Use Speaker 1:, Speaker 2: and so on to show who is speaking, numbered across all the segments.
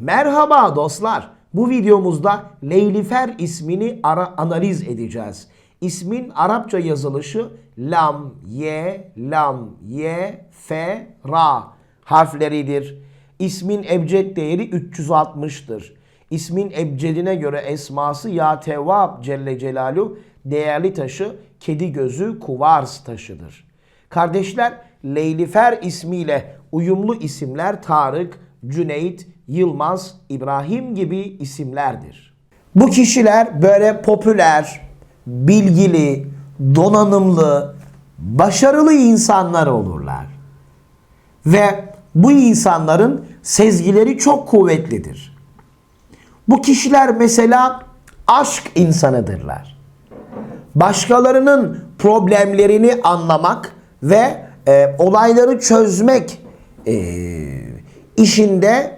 Speaker 1: Merhaba dostlar. Bu videomuzda Leylifer ismini ara analiz edeceğiz. İsmin Arapça yazılışı lam, ye, lam, ye, fe, ra harfleridir. İsmin ebced değeri 360'tır. İsmin ebcedine göre esması ya tevvab Celle Celalu değerli taşı kedi gözü kuvars taşıdır. Kardeşler Leylifer ismiyle uyumlu isimler Tarık, Cüneyt, Yılmaz, İbrahim gibi isimlerdir. Bu kişiler böyle popüler, bilgili, donanımlı, başarılı insanlar olurlar. Ve bu insanların sezgileri çok kuvvetlidir. Bu kişiler mesela aşk insanıdırlar. Başkalarının problemlerini anlamak ve e, olayları çözmek e, işinde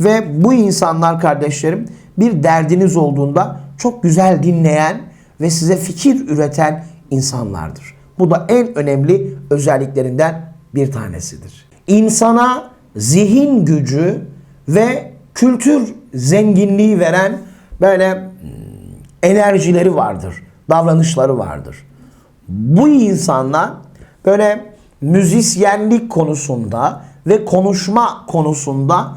Speaker 1: Ve bu insanlar kardeşlerim bir derdiniz olduğunda çok güzel dinleyen ve size fikir üreten insanlardır. Bu da en önemli özelliklerinden bir tanesidir. İnsana zihin gücü ve kültür zenginliği veren böyle hmm, enerjileri vardır, davranışları vardır. Bu insanlar böyle müzisyenlik konusunda ve konuşma konusunda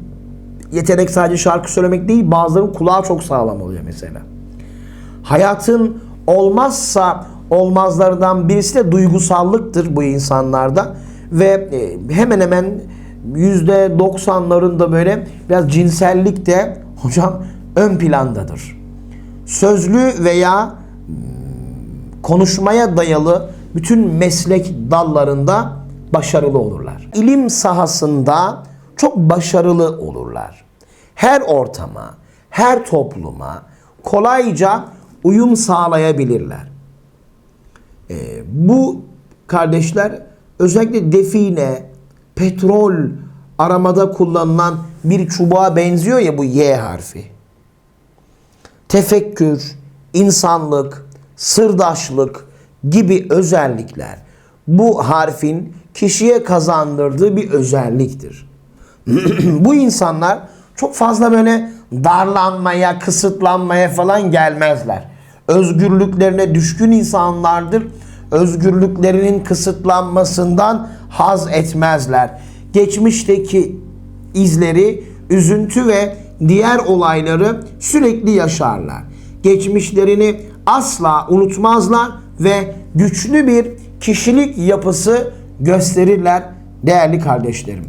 Speaker 1: yetenek sadece şarkı söylemek değil, bazılarının kulağı çok sağlam oluyor mesela. Hayatın olmazsa olmazlardan birisi de duygusallıktır bu insanlarda ve e, hemen hemen yüzde doksanlarında böyle biraz cinsellik de hocam ön plandadır. Sözlü veya hmm, konuşmaya dayalı bütün meslek dallarında başarılı olurlar. İlim sahasında çok başarılı olurlar. Her ortama, her topluma kolayca uyum sağlayabilirler. Ee, bu kardeşler özellikle define, petrol aramada kullanılan bir çubuğa benziyor ya bu Y harfi. Tefekkür, insanlık, sırdaşlık gibi özellikler bu harfin kişiye kazandırdığı bir özelliktir. bu insanlar çok fazla böyle darlanmaya, kısıtlanmaya falan gelmezler. Özgürlüklerine düşkün insanlardır. Özgürlüklerinin kısıtlanmasından haz etmezler. Geçmişteki izleri, üzüntü ve diğer olayları sürekli yaşarlar. Geçmişlerini asla unutmazlar ve güçlü bir kişilik yapısı gösterirler değerli kardeşlerim.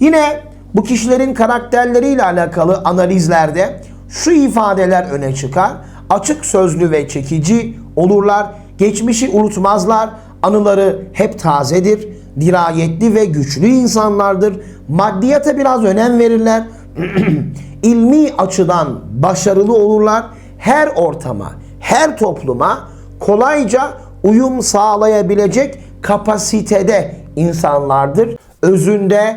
Speaker 1: Yine bu kişilerin karakterleriyle alakalı analizlerde şu ifadeler öne çıkar. Açık sözlü ve çekici olurlar. Geçmişi unutmazlar, anıları hep tazedir, dirayetli ve güçlü insanlardır. Maddiyata biraz önem verirler. ilmi açıdan başarılı olurlar. Her ortama, her topluma kolayca uyum sağlayabilecek kapasitede insanlardır. Özünde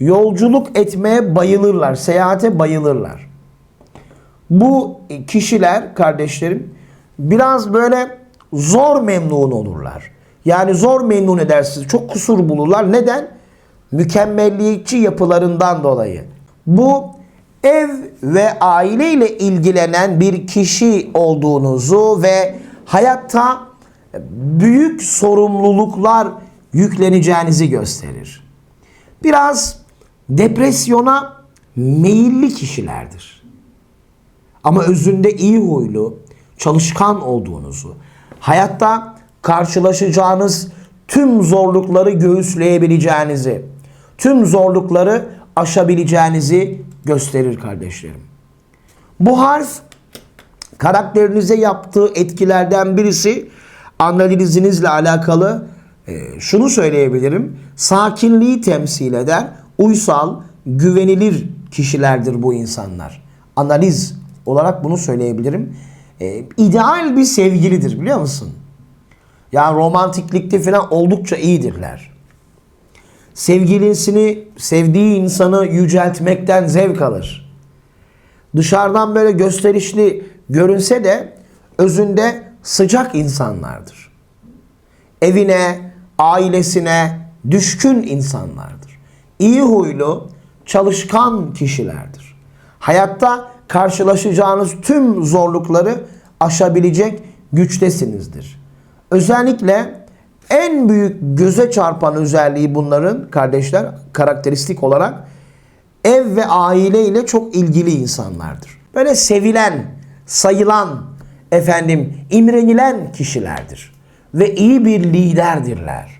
Speaker 1: Yolculuk etmeye bayılırlar. Seyahate bayılırlar. Bu kişiler kardeşlerim biraz böyle zor memnun olurlar. Yani zor memnun edersiniz. Çok kusur bulurlar. Neden? Mükemmelliyetçi yapılarından dolayı. Bu ev ve aile ile ilgilenen bir kişi olduğunuzu ve hayatta büyük sorumluluklar yükleneceğinizi gösterir. Biraz depresyona meyilli kişilerdir. Ama özünde iyi huylu, çalışkan olduğunuzu, hayatta karşılaşacağınız tüm zorlukları göğüsleyebileceğinizi, tüm zorlukları aşabileceğinizi gösterir kardeşlerim. Bu harf karakterinize yaptığı etkilerden birisi analizinizle alakalı e, şunu söyleyebilirim. Sakinliği temsil eder. Uysal, güvenilir kişilerdir bu insanlar. Analiz olarak bunu söyleyebilirim. E, ideal bir sevgilidir biliyor musun? Yani romantiklikte falan oldukça iyidirler. Sevgilisini, sevdiği insanı yüceltmekten zevk alır. Dışarıdan böyle gösterişli görünse de özünde sıcak insanlardır. Evine, ailesine düşkün insanlardır. İyi huylu, çalışkan kişilerdir. Hayatta karşılaşacağınız tüm zorlukları aşabilecek güçtesinizdir. Özellikle en büyük göze çarpan özelliği bunların kardeşler karakteristik olarak ev ve aile ile çok ilgili insanlardır. Böyle sevilen, sayılan, efendim imrenilen kişilerdir. Ve iyi bir liderdirler.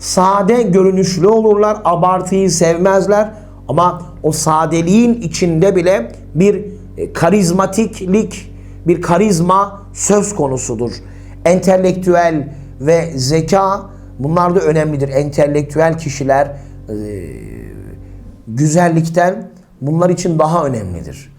Speaker 1: Sade görünüşlü olurlar. Abartıyı sevmezler. Ama o sadeliğin içinde bile bir e, karizmatiklik, bir karizma söz konusudur. Entelektüel ve zeka bunlar da önemlidir. Entelektüel kişiler e, güzellikten bunlar için daha önemlidir.